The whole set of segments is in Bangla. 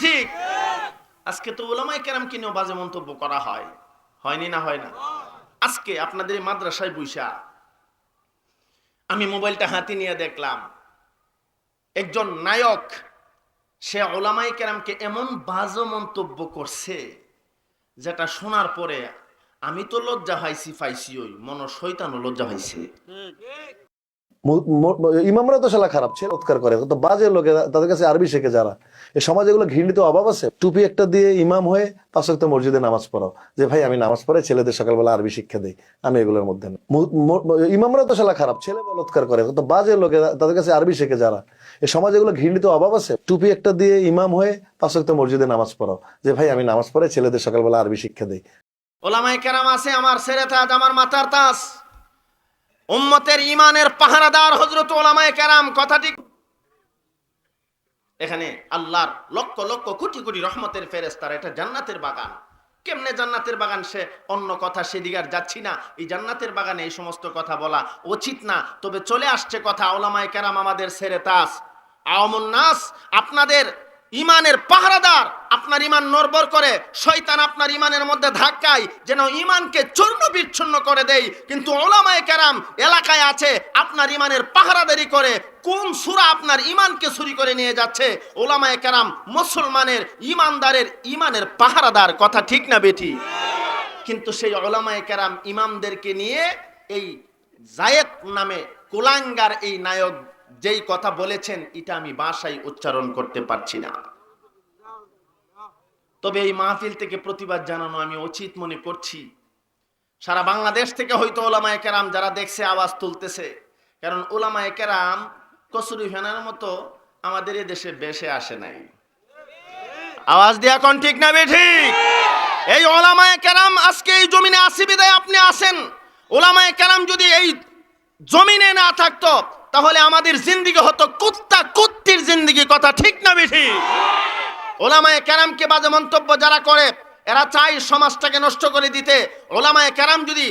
ঠিক? আজকে তো ওলামাই কেরাম কিনেও বাজে মন্তব্য করা হয়। হয়নি না হয় না? আজকে আপনাদের মাদ্রাসায় বৈশা আমি মোবাইলটা হাতে নিয়ে দেখলাম, একজন নায়ক, সে ওলামাই কেরামকে এমন বাজে মন্তব্য করছে, যেটা শোনার পরে আমি তো লজ্জা হয়েছি পাইছি ওই মন শৈতানও লজ্জা মু- ইমামরা তো শালা খারাপ, ছেলে উৎকার করে। তো বাজে লোকে, তাদের কাছে আরবি শেখে যারা। এই সমাজে এগুলো ঘৃণিত অভাব আছে? টুপি একটা দিয়ে ইমাম হয়ে পাঁচ ওয়াক্ত মসজিদে নামাজ পড়াও। যে ভাই, আমি নামাজ পড়ে ছেলেদের সকালবেলা আরবি শিক্ষা দিই। আমি এগুলোর মধ্যে ইমামরা তো শালা খারাপ, ছেলে বলৎকার করে। তো বাজে লোকে, তাদের কাছে আরবি শেখে যারা। এই সমাজে এগুলো ঘৃণিত অভাব আছে? টুপি একটা দিয়ে ইমাম হয়ে পাঁচ ওয়াক্ত মসজিদে নামাজ পড়াও। যে ভাই, আমি নামাজ পড়ে ছেলেদের সকালবেলা আরবি শিক্ষা দিই। ওলামাই কেরাম আছে আমার সেরে তাজ, আমার মাথার তাস উম্মতের ইমানের পাহারাদার হজরত ওলামাই কেরাম, কথাটি এখানে আল্লাহর লক্ষ লক্ষ কোটি কোটি রহমতের ফেরেস্তার এটা জান্নাতের বাগান। কেমনে জান্নাতের বাগান? সে অন্য কথা, সেদিকে আর যাচ্ছি না। এই জান্নাতের বাগানে এই সমস্ত কথা বলা উচিত না। তবে চলে আসছে কথা ওলামায় কেরাম আমাদের সেরে তাস। আওমুন নাস, আপনাদের ইমানের পাহারাদার আপনার ইমান নড়বড় করে, শয়তান আপনার ইমানের মধ্যে ধাক্কায় যেন ইমানকে চূর্ণ বিচ্ছন্ন করে দেয়। কিন্তু ওলামায় কেরাম এলাকায় আছে, আপনার ইমানের পাহারাদারি করে, কোন সুরা আপনার ইমানকে চুরি করে নিয়ে যাচ্ছে? ওলামায় কেরাম, মুসলমানের ইমানদারের ইমানের পাহারাদার, কথা ঠিক না বেটি কিন্তু সেই ওলামায় কেরাম ইমামদেরকে নিয়ে এই জায়েদ নামে কুলাঙ্গার এই নায়ক যেই কথা বলেছেন, এটা আমি বাসায় উচ্চারণ করতে পারছি না। তবে এই মাহফিল থেকে প্রতিবাদ জানানো আমি উচিত মনে করছি। সারা বাংলাদেশ থেকে হয়তো ওলামায়ে কেরাম যারা দেখছে, আওয়াজ তুলতেছে। কারণ ওলামায়ে কেরাম কসুরি ফেনার মতো আমাদের দেশে বেশে আসে নাই। আওয়াজ দিয়া কোন ঠিক না বেঠিক? এই ওলামায়ে কেরাম আজকে এই জমিনে আসি বিদায় আপনি আসেন। ওলামায়ে কেরাম যদি এই জমিনে না থাকতো তাহলে আমাদের জিন্দিগি হতো কুত্তা কুত্তির জিন্দিগি, কথা ঠিক না বেঠি? ওলামায়ে কেরামকে বাজে মন্তব্য যারা করে, এরা চায় সমাজটাকে নষ্ট করে দিতে। ওলামায়ে কেরাম যদি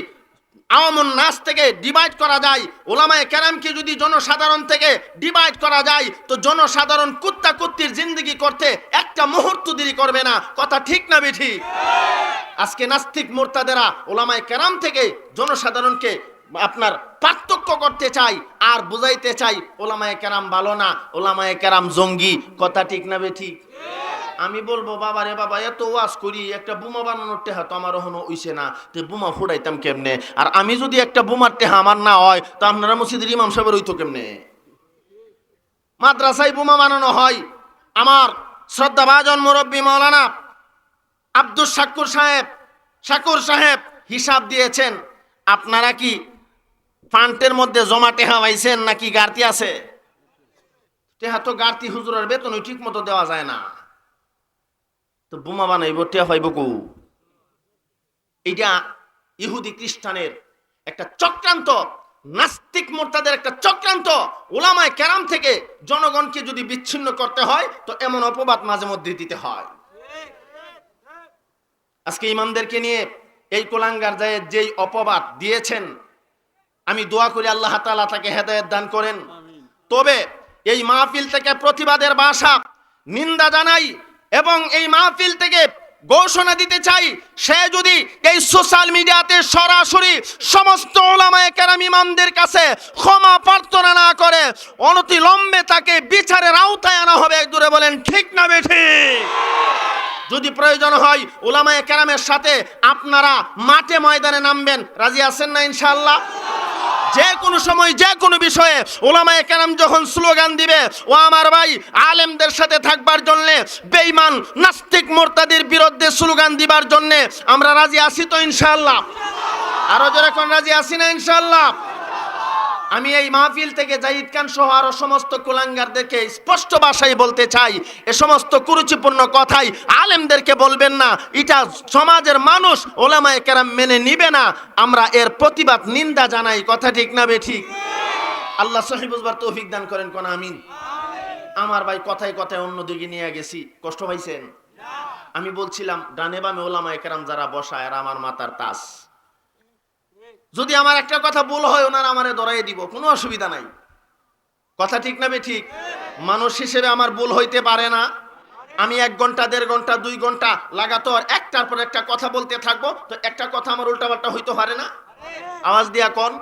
আওয়ামুন নাস থেকে ডিভাইড করা যায়, ওলামায়ে কেরামকে যদি জনসাধারণ থেকে ডিভাইড করা যায়, তো জনসাধারণ কুত্তা কুত্তির জিন্দিগি করতে একটা মুহূর্ত দেরি করবে না, কথা ঠিক না বেঠি? আজকে নাস্তিক মোর্তাদেরা ওলামায় কেরাম থেকে জনসাধারণকে আপনার পার্থক্য করতে চাই আর বুঝাইতে চাই, ওলামায় কেরাম ভালো না? ওলামায় কেরাম জঙ্গি। কথা ঠিক না বে ঠিক? আমি বলব, বাবা রে বাবা, এত ওয়াজ করি, একটা বোমা বানানোর টেহা তো আমার এখনও উইছে না। তো বোমা ফুটাইতাম কেমনে? আর আমি যদি একটা বোমার টেহা আমার না হয়, তো আপনারা মসজিদের ইমাম সাহেবের হইতো কেমনে? মাদ্রাসায় বোমা বানানো হয়। আমার শ্রদ্ধা শ্রদ্ধাভাজন মুরব্বী মৌলানা আব্দুল শাকুর সাহেব শাকুর সাহেব হিসাব দিয়েছেন। আপনারা কি ফান্টের মধ্যে জমা টেহা পাইছেন নাকি গার্তি আছে? টেহা তো গার্তি হুজুরের বেতন ঠিক মতো দেওয়া যায় না। তো বোমা বানাইব, টেহা পাইব কু? এইটা ইহুদি খ্রিস্টানের একটা চক্রান্ত, নাস্তিক মোর্তাদের একটা চক্রান্ত। ওলামায় কেরাম থেকে জনগণকে যদি বিচ্ছিন্ন করতে হয়, তো এমন অপবাদ মাঝে মধ্যে দিতে হয়। আজকে ইমামদেরকে নিয়ে এই কোলাঙ্গার যায় যেই অপবাদ দিয়েছেন আমি দোয়া করি আল্লাহ তালা তাকে হেদায়েত দান করেন। তবে এই মাহফিল থেকে প্রতিবাদের বাসা নিন্দা জানাই এবং এই মাহফিল থেকে ঘোষণা দিতে চাই, সে যদি এই সোশ্যাল মিডিয়াতে সরাসরি সমস্ত ওলামায়ে কেরাম ইমামদের কাছে ক্ষমা প্রার্থনা না করে, অনতিলম্বে তাকে বিচারের আওতায় আনা হবে দূরে বলেন, ঠিক না বেঠি? যদি প্রয়োজন হয় ওলামায়ে কেরামের সাথে আপনারা মাঠে ময়দানে নামবেন, রাজি আছেন না ইনশাল্লাহ যে কোনো সময় যে কোনো বিষয়ে ওলামায় কেরাম যখন স্লোগান দিবে, ও আমার ভাই, আলেমদের সাথে থাকবার জন্য, বেঈমান, নাস্তিক মোর্তাদের বিরুদ্ধে স্লোগান দিবার জন্য আমরা রাজি আছি তো ইনশাল্লাহ আরও যেরকম রাজি আছি না ইনশাল্লাহ আমি এই মাহফিল থেকে জাহিদ খান সহ আরও সমস্ত কুলাঙ্গারদেরকে স্পষ্ট ভাষায় বলতে চাই, এ সমস্ত কুরুচিপূর্ণ কথাই আলেমদেরকে বলবেন না। এটা সমাজের মানুষ ওলামায় কেরাম মেনে নিবে না। আমরা এর প্রতিবাদ, নিন্দা জানাই। কথা ঠিক না বে ঠিক? আল্লাহ সহি বুঝবার তৌফিক দান করেন, কোন আমিন? আমার ভাই কথায় কথায় অন্যদিকে নিয়ে গেছি। কষ্ট পাইছেন? আমি বলছিলাম, ডানে বামে ওলামায়ে কেরাম যারা বসা এরা আমার মাতার তাস। যদি আমার একটা কথা ভুল হয়, ওনারা আমারে ধরাই দিব, কোনো অসুবিধা নাই। কথা ঠিক না ঠিক? মানুষ হিসেবে আমার ভুল হইতে পারে না। আমি এক ঘণ্টা, দেড় ঘণ্টা, দুই ঘণ্টা লাগাতার একটার পর একটা কথা বলতে থাকব, তো একটা কথা আমার উল্টাপাল্টা হইতে পারে না? আওয়াজ দিয়া কোন।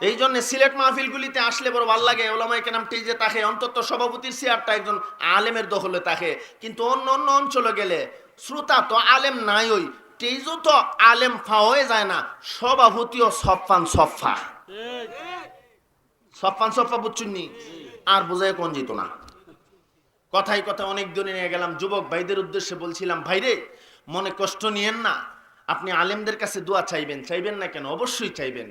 এই জন্য সিলেট মাহফিলগুলিতে আসলে বড় ভালো লাগে। ওলামাই কেনাম টেজে তাকে, অন্তত সভাপতির চেয়ারটা একজন আলেমের দখলে থাকে কিন্তু অন্য অন্য অঞ্চলে গেলে শ্রোতা তো আলেম নাই ওই। টেজও তো আলেম ফাওয়ে যায় না সভাপতিও সফান সফা সফান সফা বুঝছুননি আর বোঝায় কোন যেত না। কথাই কথা অনেক দূরে নিয়ে গেলাম, যুবক ভাইদের উদ্দেশ্যে বলছিলাম ভাইরে মনে কষ্ট নিয়েন না, আপনি আলেমদের কাছে দোয়া চাইবেন। চাইবেন না কেন? অবশ্যই চাইবেন।